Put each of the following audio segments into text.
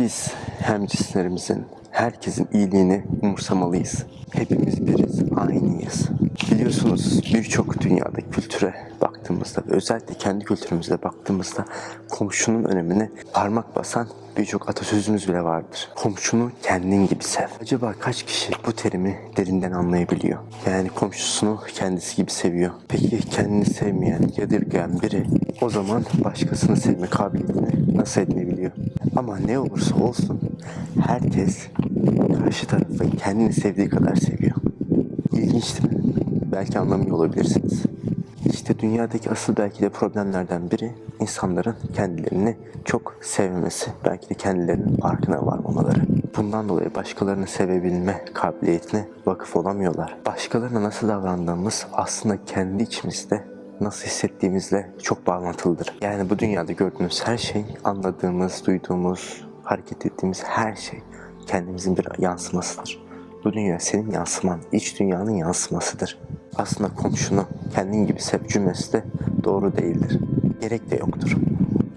Biz hem cinslerimizin, herkesin iyiliğini umursamalıyız. Hepimiz biriz, aynıyız. Biliyorsunuz birçok dünyada kültüre baktığımızda ve özellikle kendi kültürümüze baktığımızda komşunun önemine parmak basan birçok atasözümüz bile vardır. Komşunu kendin gibi sev. Acaba kaç kişi bu terimi derinden anlayabiliyor? Yani komşusunu kendisi gibi seviyor. Peki kendini sevmeyen, yadırgayan biri o zaman başkasını sevme kabiliyetini nasıl edinebiliyor? Ama ne olursa olsun herkes karşı tarafı kendini sevdiği kadar seviyor. İlginç değil mi? Belki anlamıyor olabilirsiniz. İşte dünyadaki asıl belki de problemlerden biri insanların kendilerini çok sevmemesi. Belki de kendilerinin farkına varmamaları. Bundan dolayı başkalarını sevebilme kabiliyetine vakıf olamıyorlar. Başkalarına nasıl davrandığımız aslında kendi içimizde nasıl hissettiğimizle çok bağlantılıdır. Yani bu dünyada gördüğümüz her şey, anladığımız, duyduğumuz, hareket ettiğimiz her şey kendimizin bir yansımasıdır. Bu dünya senin yansıman, iç dünyanın yansımasıdır. Aslında komşunu kendin gibi sev cümlesi de doğru değildir. Gerek de yoktur.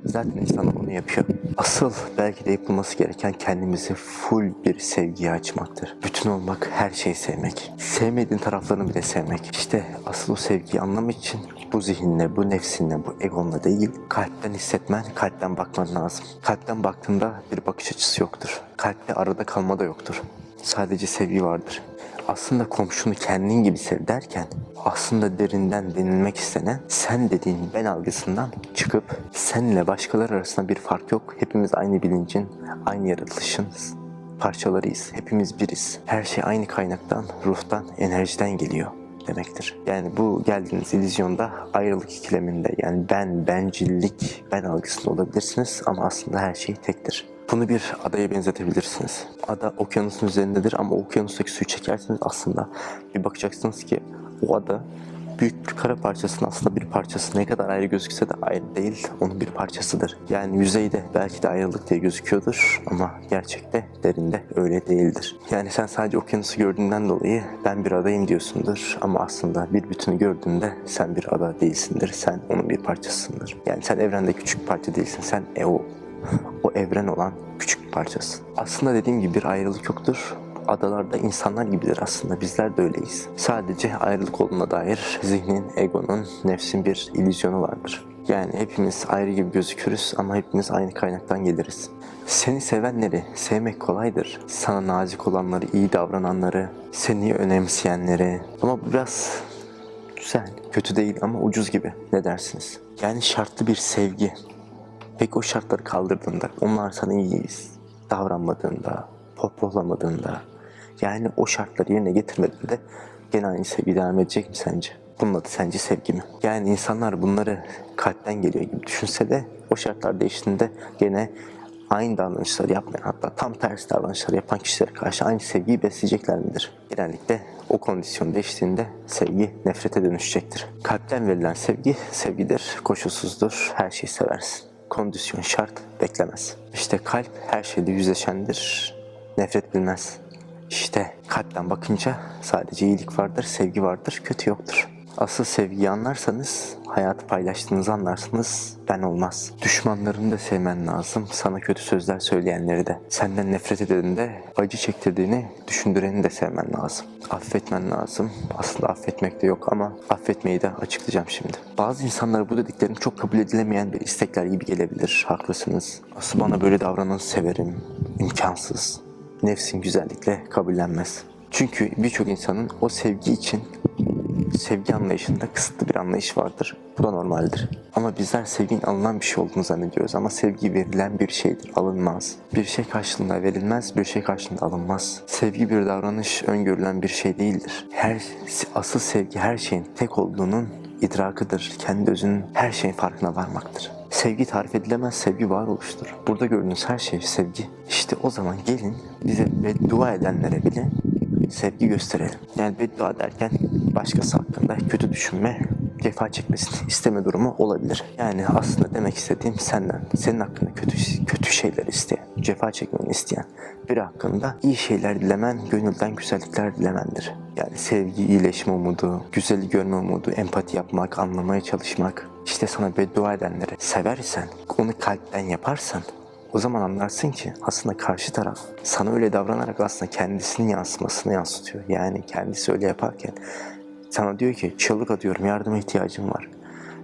Zaten insan onu yapıyor. Asıl belki de yapılması gereken kendimizi full bir sevgiye açmaktır. Bütün olmak, her şeyi sevmek. Sevmediğin taraflarını bile sevmek. İşte asıl o sevgiyi anlamak için bu zihinle, bu nefsinle, bu egonla değil, kalpten hissetmen, kalpten bakman lazım. Kalpten baktığında bir bakış açısı yoktur. Kalpte arada kalma da yoktur. Sadece sevgi vardır. Aslında komşunu kendin gibi sev derken aslında derinden denilmek istenen sen dediğin ben algısından çıkıp senle başkaları arasında bir fark yok. Hepimiz aynı bilincin, aynı yaratılışın parçalarıyız. Hepimiz biriz. Her şey aynı kaynaktan, ruhtan, enerjiden geliyor demektir. Yani bu geldiğiniz illüzyonda ayrılık ikileminde yani ben, bencillik, ben algısında olabilirsiniz ama aslında her şey tektir. Bunu bir adaya benzetebilirsiniz. Ada okyanusun üzerindedir ama okyanustaki suyu çekerseniz aslında bir bakacaksınız ki o ada büyük bir kara parçasının aslında bir parçası ne kadar ayrı gözükse de ayrı değil, onun bir parçasıdır. Yani yüzeyde belki de ayrılık diye gözüküyordur ama gerçekte derinde öyle değildir. Yani sen sadece okyanusu gördüğünden dolayı ben bir adayım diyorsundur ama aslında bir bütünü gördüğünde sen bir ada değilsindir, sen onun bir parçasısındır. Yani sen evrende küçük parça değilsin, sen e o o evren olan küçük bir parçası. Aslında dediğim gibi bir ayrılık yoktur. Adalarda insanlar gibidir aslında. Bizler de öyleyiz. Sadece ayrılık olduğuna dair zihnin, egonun, nefsin bir illüzyonu vardır. Yani hepimiz ayrı gibi gözükürüz ama hepimiz aynı kaynaktan geliriz. Seni sevenleri sevmek kolaydır. Sana nazik olanları, iyi davrananları, seni önemseyenleri. Ama bu biraz güzel, kötü değil ama ucuz gibi. Ne dersiniz? Yani şartlı bir sevgi. Peki o şartları kaldırdığında, onlar sana iyi davranmadığında, pohpohlamadığında, yani o şartları yerine getirmediğinde gene aynı sevgi devam edecek mi sence? Bunun adı sence sevgi mi? Yani insanlar bunları kalpten geliyor gibi düşünse de o şartlar değiştiğinde gene aynı davranışları yapmayan hatta tam tersi davranışları yapan kişilere karşı aynı sevgiyi besleyecekler midir? Genellikle o kondisyon değiştiğinde sevgi nefrete dönüşecektir. Kalpten verilen sevgi sevgidir, koşulsuzdur, her şeyi seversin kondisyon şart beklemez. İşte kalp her şeyde yüzleşendir, nefret bilmez. İşte kalpten bakınca sadece iyilik vardır, sevgi vardır, kötü yoktur. Asıl sevgiyi anlarsanız, hayatı paylaştığınızı anlarsınız, ben olmaz. Düşmanlarını da sevmen lazım, sana kötü sözler söyleyenleri de. Senden nefret edeni acı çektirdiğini düşündüreni de sevmen lazım. Affetmen lazım. Aslında affetmek de yok ama affetmeyi de açıklayacağım şimdi. Bazı insanlara bu dediklerim çok kabul edilemeyen bir istekler gibi gelebilir, haklısınız. Asıl bana böyle davrananı severim, imkansız. Nefsin güzellikle kabullenmez. Çünkü birçok insanın o sevgi için sevgi anlayışında kısıtlı bir anlayış vardır. Bu da normaldir. Ama bizler sevginin alınan bir şey olduğunu zannediyoruz ama sevgi verilen bir şeydir, alınmaz. Bir şey karşılığında verilmez, bir şey karşılığında alınmaz. Sevgi bir davranış, öngörülen bir şey değildir. Her asıl sevgi her şeyin tek olduğunun idrakıdır. Kendi özünün her şeyin farkına varmaktır. Sevgi tarif edilemez, sevgi varoluştur. Burada gördüğünüz her şey sevgi. İşte o zaman gelin bize beddua edenlere bile sevgi gösterelim. Yani beddua derken başkası hakkında kötü düşünme, cefa çekmesini isteme durumu olabilir. Yani aslında demek istediğim senden, senin hakkında kötü kötü şeyler isteyen, cefa çekmeni isteyen biri hakkında iyi şeyler dilemen, gönülden güzellikler dilemendir. Yani sevgi, iyileşme umudu, güzeli görme umudu, empati yapmak, anlamaya çalışmak. İşte sana beddua edenleri seversen, onu kalpten yaparsan O zaman anlarsın ki aslında karşı taraf sana öyle davranarak aslında kendisinin yansımasını yansıtıyor. Yani kendisi öyle yaparken sana diyor ki çığlık atıyorum yardıma ihtiyacım var.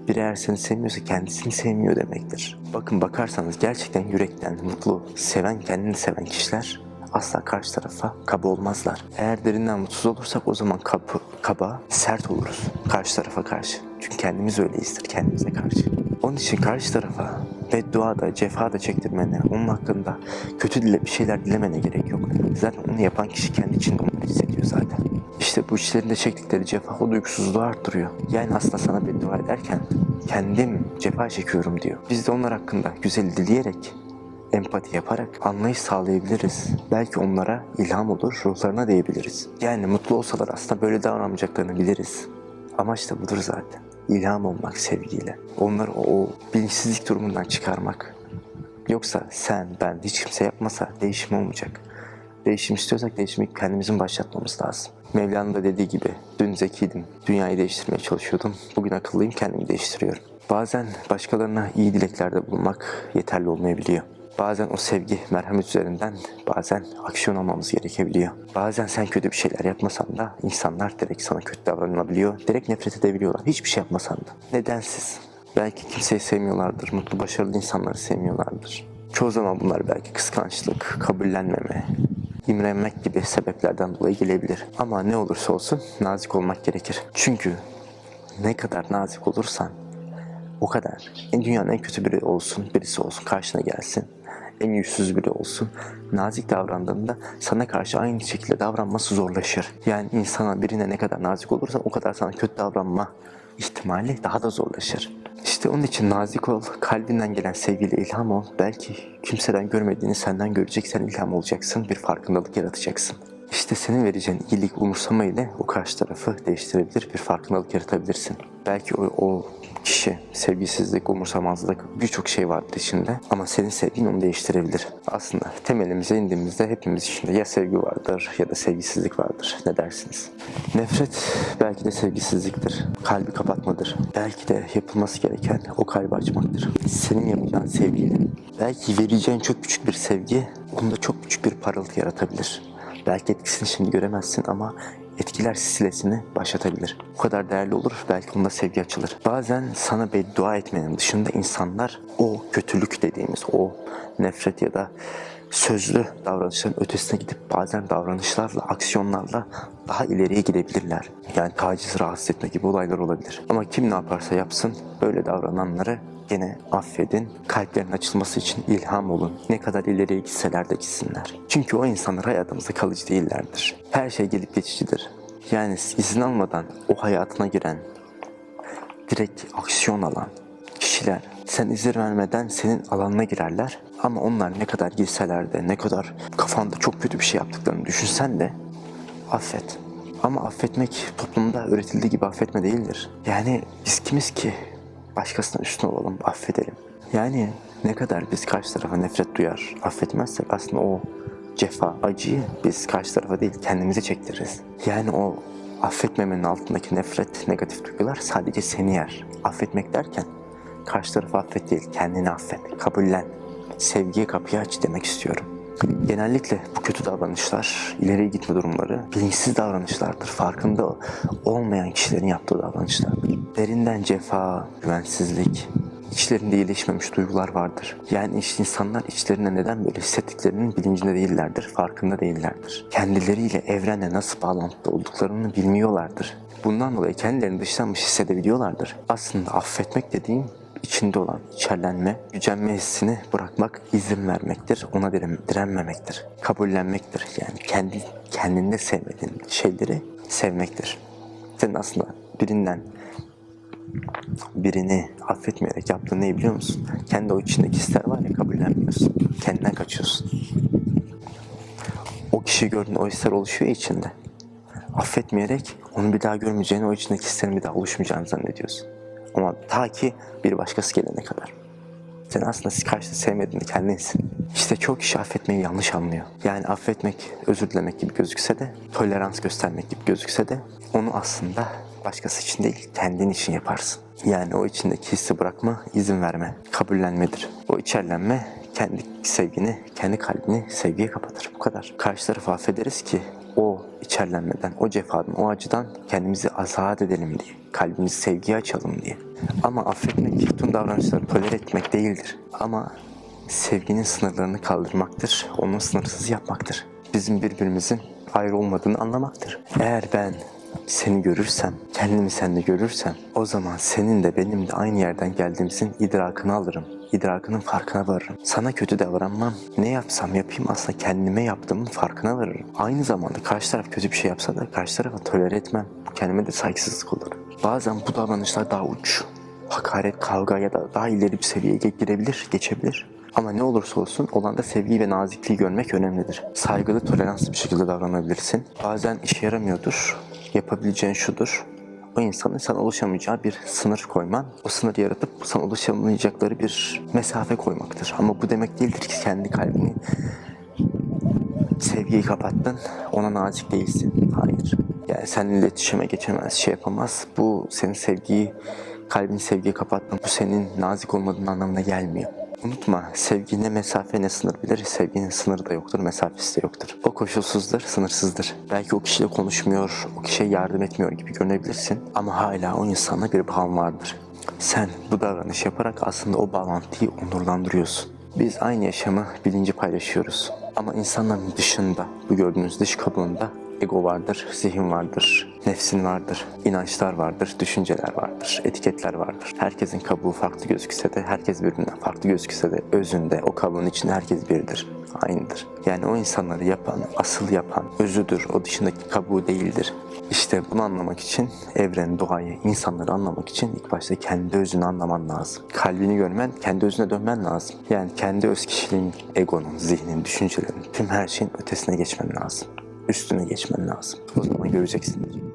Biri eğer seni sevmiyorsa kendisini sevmiyor demektir. Bakın bakarsanız gerçekten yürekten mutlu, seven, kendini seven kişiler asla karşı tarafa kaba olmazlar. Eğer derinden mutsuz olursak o zaman kapı, kaba, sert oluruz karşı tarafa karşı. Çünkü kendimiz öyleyizdir kendimize karşı. Onun için karşı tarafa beddua da, cefa da çektirmene, onun hakkında kötü dile bir şeyler dilemene gerek yok. Zaten onu yapan kişi kendi içinde onları hissediyor zaten. İşte bu içlerinde çektikleri cefa o duygusuzluğu arttırıyor. Yani aslında sana beddua ederken kendim cefa çekiyorum diyor. Biz de onlar hakkında güzel dileyerek empati yaparak anlayış sağlayabiliriz. Belki onlara ilham olur, ruhlarına değebiliriz. Yani mutlu olsalar aslında böyle davranmayacaklarını biliriz. Amaç da budur zaten. İlham olmak sevgiyle. Onları o, o bilinçsizlik durumundan çıkarmak. Yoksa sen, ben, hiç kimse yapmasa değişim olmayacak. Değişim istiyorsak değişimi kendimizin başlatmamız lazım. Mevla'nın da dediği gibi dün zekiydim, dünyayı değiştirmeye çalışıyordum. Bugün akıllıyım, kendimi değiştiriyorum. Bazen başkalarına iyi dileklerde bulunmak yeterli olmayabiliyor. Bazen o sevgi, merhamet üzerinden bazen aksiyon almamız gerekebiliyor. Bazen sen kötü bir şeyler yapmasan da insanlar direkt sana kötü davranabiliyor. Direkt nefret edebiliyorlar. Hiçbir şey yapmasan da. Nedensiz. Belki kimseyi sevmiyorlardır. Mutlu, başarılı insanları sevmiyorlardır. Çoğu zaman bunlar belki kıskançlık, kabullenmeme, imrenmek gibi sebeplerden dolayı gelebilir. Ama ne olursa olsun nazik olmak gerekir. Çünkü ne kadar nazik olursan o kadar. En dünyanın en kötü biri olsun, birisi olsun karşına gelsin. En yüzsüz biri olsun. Nazik davrandığında sana karşı aynı şekilde davranması zorlaşır. Yani insana birine ne kadar nazik olursan o kadar sana kötü davranma ihtimali daha da zorlaşır. İşte onun için nazik ol, kalbinden gelen sevgiyle ilham ol. Belki kimseden görmediğini senden göreceksen ilham olacaksın, bir farkındalık yaratacaksın. İşte senin vereceğin iyilik, umursama ile o karşı tarafı değiştirebilir, bir farkındalık yaratabilirsin. Belki o, o kişi sevgisizlik, umursamazlık birçok şey vardır içinde ama senin sevgin onu değiştirebilir. Aslında temelimize indiğimizde hepimiz içinde ya sevgi vardır ya da sevgisizlik vardır. Ne dersiniz? Nefret belki de sevgisizliktir. Kalbi kapatmadır. Belki de yapılması gereken o kalbi açmaktır. Senin yapacağın sevgiyle. Belki vereceğin çok küçük bir sevgi onda çok küçük bir parıltı yaratabilir. Belki etkisini şimdi göremezsin ama etkiler silsilesini başlatabilir. Bu kadar değerli olur belki onda sevgi açılır. Bazen sana beddua etmenin dışında insanlar o kötülük dediğimiz o nefret ya da sözlü davranışların ötesine gidip bazen davranışlarla, aksiyonlarla daha ileriye gidebilirler. Yani taciz, rahatsız etme gibi olaylar olabilir. Ama kim ne yaparsa yapsın böyle davrananları gene affedin. Kalplerin açılması için ilham olun. Ne kadar ileriye gitseler de gitsinler. Çünkü o insanlar hayatımızda kalıcı değillerdir. Her şey gelip geçicidir. Yani izin almadan o hayatına giren, direkt aksiyon alan kişiler sen izin vermeden senin alanına girerler. Ama onlar ne kadar girseler de ne kadar kafanda çok kötü bir şey yaptıklarını düşünsen de affet. Ama affetmek toplumda öğretildiği gibi affetme değildir. Yani biz kimiz ki başkasına üstün olalım, affedelim. Yani ne kadar biz karşı tarafa nefret duyar, affetmezsek aslında o cefa, acıyı biz karşı tarafa değil kendimize çektiririz. Yani o affetmemenin altındaki nefret, negatif duygular sadece seni yer. Affetmek derken karşı tarafı affet değil, kendini affet, kabullen. Sevgiye kapıyı aç demek istiyorum. Genellikle bu kötü davranışlar, ileriye gitme durumları bilinçsiz davranışlardır. Farkında olmayan kişilerin yaptığı davranışlardır. Derinden cefa, güvensizlik, içlerinde iyileşmemiş duygular vardır. Yani işte insanlar içlerinde neden böyle hissettiklerinin bilincinde değillerdir, farkında değillerdir. Kendileriyle, evrenle nasıl bağlantıda olduklarını bilmiyorlardır. Bundan dolayı kendilerini dışlanmış hissedebiliyorlardır. Aslında affetmek dediğim içinde olan içerlenme, gücenme hissini bırakmak, izin vermektir. Ona diren- direnmemektir. Kabullenmektir. Yani kendi kendinde sevmediğin şeyleri sevmektir. Senin aslında birinden birini affetmeyerek yaptığın ne biliyor musun? Kendi o içindeki hisler var ya kabullenmiyorsun. Kendinden kaçıyorsun. O kişi gördüğün o hisler oluşuyor içinde. Affetmeyerek onu bir daha görmeyeceğini, o içindeki hislerin bir daha oluşmayacağını zannediyorsun. Ama ta ki bir başkası gelene kadar. Sen aslında karşıda sevmediğini kendinsin. İşte çok kişi affetmeyi yanlış anlıyor. Yani affetmek, özür dilemek gibi gözükse de, tolerans göstermek gibi gözükse de onu aslında başkası için değil, kendin için yaparsın. Yani o içindeki hissi bırakma, izin verme, kabullenmedir. O içerlenme kendi sevgini, kendi kalbini sevgiye kapatır. Bu kadar. Karşı tarafı affederiz ki içerlenmeden, o cefadan, o acıdan kendimizi azat edelim diye. Kalbimizi sevgiye açalım diye. Ama affetmek, tüm davranışları tolere etmek değildir. Ama sevginin sınırlarını kaldırmaktır, onu sınırsız yapmaktır. Bizim birbirimizin ayrı olmadığını anlamaktır. Eğer ben seni görürsem, kendimi sende görürsem o zaman senin de benim de aynı yerden geldiğimizin idrakını alırım. İdrakının farkına varırım. Sana kötü davranmam. Ne yapsam yapayım aslında kendime yaptığımın farkına varırım. Aynı zamanda karşı taraf kötü bir şey yapsa da karşı tarafa tolere etmem. Kendime de saygısızlık olur. Bazen bu davranışlar daha uç. Hakaret, kavga ya da daha ileri bir seviyeye girebilir, geçebilir. Ama ne olursa olsun olanda sevgiyi ve nazikliği görmek önemlidir. Saygılı, toleranslı bir şekilde davranabilirsin. Bazen işe yaramıyordur. Yapabileceğin şudur. O insanın sana ulaşamayacağı bir sınır koyman, o sınırı yaratıp sana ulaşamayacakları bir mesafe koymaktır. Ama bu demek değildir ki kendi kalbini sevgiyi kapattın, ona nazik değilsin. Hayır. Yani seninle iletişime geçemez, şey yapamaz. Bu senin sevgiyi, kalbini sevgiye kapattın. Bu senin nazik olmadığın anlamına gelmiyor. Unutma, sevgi ne mesafe ne sınır bilir. Sevginin sınırı da yoktur, mesafesi de yoktur. O koşulsuzdur, sınırsızdır. Belki o kişiyle konuşmuyor, o kişiye yardım etmiyor gibi görünebilirsin. Ama hala o insana bir bağın vardır. Sen bu davranış yaparak aslında o bağlantıyı onurlandırıyorsun. Biz aynı yaşamı, bilinci paylaşıyoruz. Ama insanların dışında, bu gördüğünüz dış kabuğunda ego vardır, zihin vardır, nefsin vardır, inançlar vardır, düşünceler vardır, etiketler vardır. Herkesin kabuğu farklı gözükse de, herkes birbirinden farklı gözükse de özünde o kabuğun içinde herkes biridir, aynıdır. Yani o insanları yapan, asıl yapan özüdür, o dışındaki kabuğu değildir. İşte bunu anlamak için evreni, doğayı, insanları anlamak için ilk başta kendi özünü anlaman lazım. Kalbini görmen, kendi özüne dönmen lazım. Yani kendi öz kişiliğin, egonun, zihnin, düşüncelerin, tüm her şeyin ötesine geçmen lazım. Üstüne geçmen lazım. O zaman göreceksin.